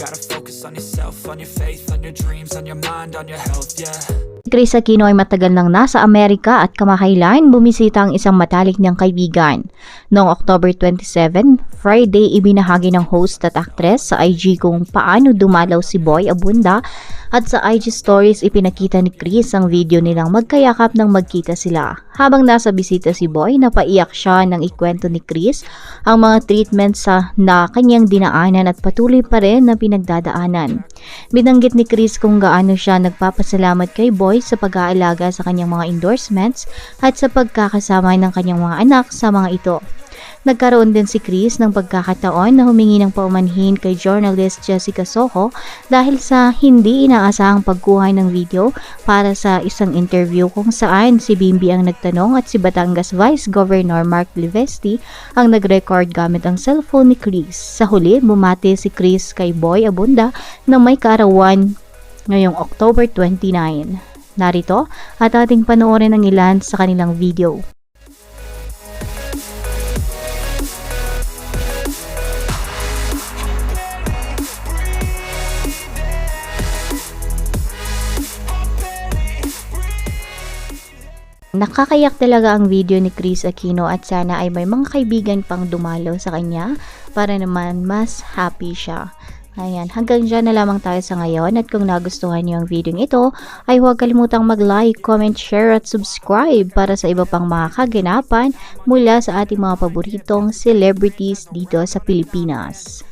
gotta focus on yourself, on your faith, on your dreams, on your mind, on your health, yeah. Si Chris Aquino ay matagal nang nasa Amerika at kamakailan bumisita ang isang matalik niyang kaibigan. Noong October 27, Friday, ibinahagi ng host at actress sa IG kung paano dumalaw si Boy Abunda at sa IG stories ipinakita ni Chris ang video nilang magkayakap nang magkita sila. Habang nasa bisita si Boy, napaiyak siya nang ikwento ni Chris ang mga treatment sa na kanyang dinaanan at patuloy pa rin na pinagdadaanan. Binanggit ni Chris kung gaano siya nagpapasalamat kay Boy sa pag-aalaga sa kanyang mga endorsements at sa pagkakasama ng kanyang mga anak sa mga ito. Nagkaroon din si Chris ng pagkakataon na humingi ng paumanhin kay journalist Jessica Soho dahil sa hindi inaasahang pagkuha ng video para sa isang interview kung saan si Bimbi ang nagtanong at si Batangas Vice Governor Mark Livesti ang nag-record gamit ang cellphone ni Chris. Sa huli, bumati si Chris kay Boy Abunda na may kaarawan ngayong October 29. Narito at ating panoorin ang ilan sa kanilang video. Nakakayak talaga ang video ni Chris Aquino at sana ay may mga kaibigan pang dumalaw sa kanya para naman mas happy siya. Ayan, hanggang dyan na lamang tayo sa ngayon at kung nagustuhan niyo ang video ito ay huwag kalimutang mag-like, comment, share at subscribe para sa iba pang mga kaganapan mula sa ating mga paboritong celebrities dito sa Pilipinas.